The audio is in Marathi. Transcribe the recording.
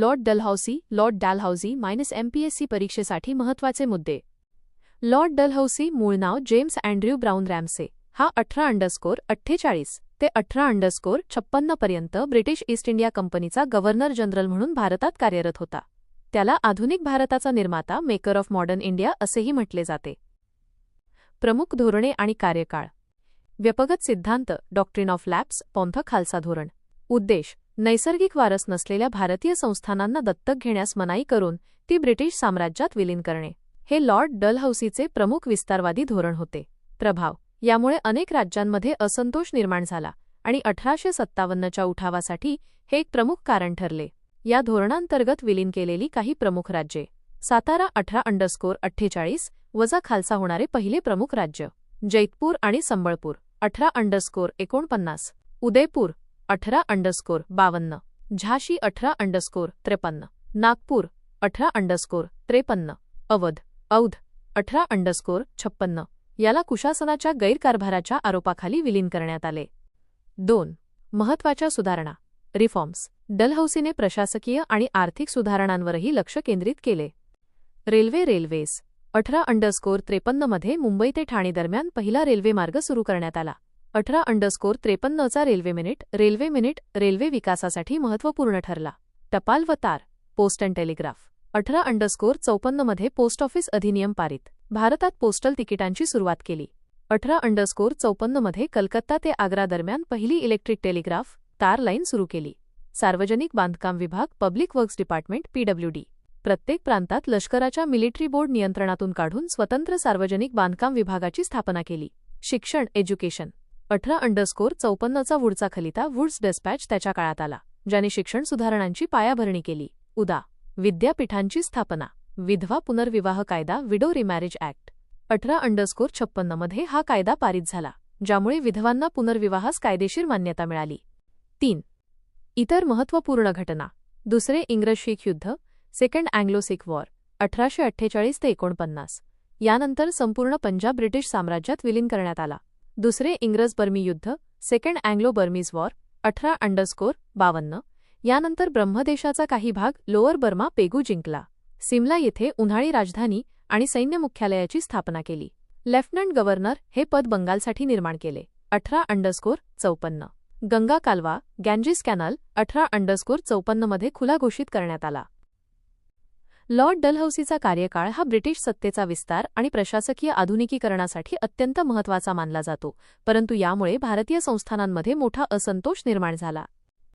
Lord Dalhousie Lord Dalhousie minus MPSC परीक्षेसाठी महत्त्वाचे मुद्दे. लॉर्ड डलहौसी मूळ नाव जेम्स अँड्र्यू ब्राऊन रॅम्से. हा अठरा अंडरस्कोर अठ्ठेचाळीस ते अठरा अंडरस्कोर छप्पन्नपर्यंत ब्रिटिश ईस्ट इंडिया कंपनीचा गव्हर्नर जनरल म्हणून भारतात कार्यरत होता. त्याला आधुनिक भारताचा निर्माता मेकर ऑफ मॉडर्न इंडिया असेही म्हटले जाते. प्रमुख धोरणे आणि कार्यकाळ. व्यपगत सिद्धांत डॉक्ट्रिन ऑफ लॅप्स पॉन्थ खालसा धोरण. उद्देश. नैसर्गिक वारस नसलेल्या भारतीय संस्थानांना दत्तक घेण्यास मनाई करून ती ब्रिटिश साम्राज्यात विलीन करणे. हे लॉर्ड डलहौसीचे प्रमुख विस्तारवादी धोरण होते. प्रभाव यामुळे अनेक राज्यांमध्ये असंतोष निर्माण झाला आणि अठराशे सत्तावन्नच्या उठावासाठी हे एक प्रमुख कारण ठरले. या धोरणांतर्गत विलीन केलेली काही प्रमुख राज्ये. सातारा अठरा अंडरस्कोर अठ्ठेचाळीस वजा खालसा होणारे पहिले प्रमुख राज्य. जैतपूर आणि संबळपूर अठरा अंडरस्कोर एकोणपन्नास. उदयपूर अठरा अंडरस्कोर बावन्न. झाशी अठरा अंडरस्कोर त्रेपन्न. नागपूर अठरा अंडरस्कोर त्रेपन्न. अवध औध अठरा अंडरस्कोर छप्पन्न. याला कुशासनाच्या गैरकारभाराच्या आरोपाखाली विलीन करण्यात आले. दोन महत्त्वाच्या सुधारणा रिफॉर्म्स. डलहौसीने प्रशासकीय आणि आर्थिक सुधारणांवरही लक्ष केंद्रित केले. रेल्वे रेल्वेज अठरा अंडरस्कोर त्रेपन्नमध्ये मुंबई ते ठाणे दरम्यान पहिला रेल्वे मार्ग सुरू करण्यात आला. अठरा underscore त्रेपन्नचा railway minute railway minute railway विकासासाठी महत्त्वपूर्ण ठरला. टपाल व तार पोस्ट अँड टेलिग्राफ. अठरा अंडरस्कोर चौपन्नमध्ये पोस्ट ऑफिस अधिनियम पारित. भारतात पोस्टल तिकिटांची सुरुवात केली. अठरा अंडरस्कोर चौपन्नमध्ये कलकत्ता ते आग्रा दरम्यान पहिली इलेक्ट्रिक टेलिग्राफ तार लाईन सुरू केली. सार्वजनिक बांधकाम विभाग पब्लिक वर्क्स डिपार्टमेंट पीडब्ल्यूडी प्रत्येक प्रांतात लष्कराच्या मिलिटरी बोर्ड नियंत्रणातून काढून स्वतंत्र सार्वजनिक बांधकाम विभागाची स्थापना केली. शिक्षण एज्युकेशन अठरा अंडरस्कोर चौपन्नचा वुडचा खलिता वुड्स डेस्पॅच त्याच्या काळात आला ज्याने शिक्षण सुधारणांची पायाभरणी केली. उदा. विद्यापीठांची स्थापना. विधवा पुनर्विवाह कायदा विडो रिमॅरेज ऍक्ट अठरा अंडरस्कोर छप्पन्नमध्ये हा कायदा पारित झाला ज्यामुळे विधवांना पुनर्विवाहास कायदेशीर मान्यता मिळाली. तीन. इतर महत्त्वपूर्ण घटना. दुसरे इंग्रज शीख युद्ध सेकंड अँग्लो सिख वॉर अठराशे अठ्ठेचाळीस ते एकोणपन्नास. यानंतर संपूर्ण पंजाब ब्रिटिश साम्राज्यात विलीन करण्यात आला. दुसरे इंग्रज बर्मी युद्ध सेकंड अँग्लो बर्मीज वॉर अठरा अंडरस्कोर बावन्न. यानंतर ब्रह्मदेशाचा काही भाग लोअर बर्मा पेगू जिंकला. सिमला येथे उन्हाळी राजधानी आणि सैन्य मुख्यालयाची स्थापना केली. लेफ्टनंट गव्हर्नर हे पद बंगालसाठी निर्माण केले. अठरा अंडरस्कोर चौपन्न. गंगा कालवा गॅन्जिस कॅनल अठरा अंडरस्कोर चौपन्नमध्ये खुला घोषित करण्यात आला. लॉर्ड डलहौसीचा कार्यकाळ हा ब्रिटिश सत्तेचा विस्तार आणि प्रशासकीय आधुनिकीकरणासाठी अत्यंत महत्त्वाचा मानला जातो परंतु यामुळे भारतीय संस्थानांमध्ये मोठा असंतोष निर्माण झाला.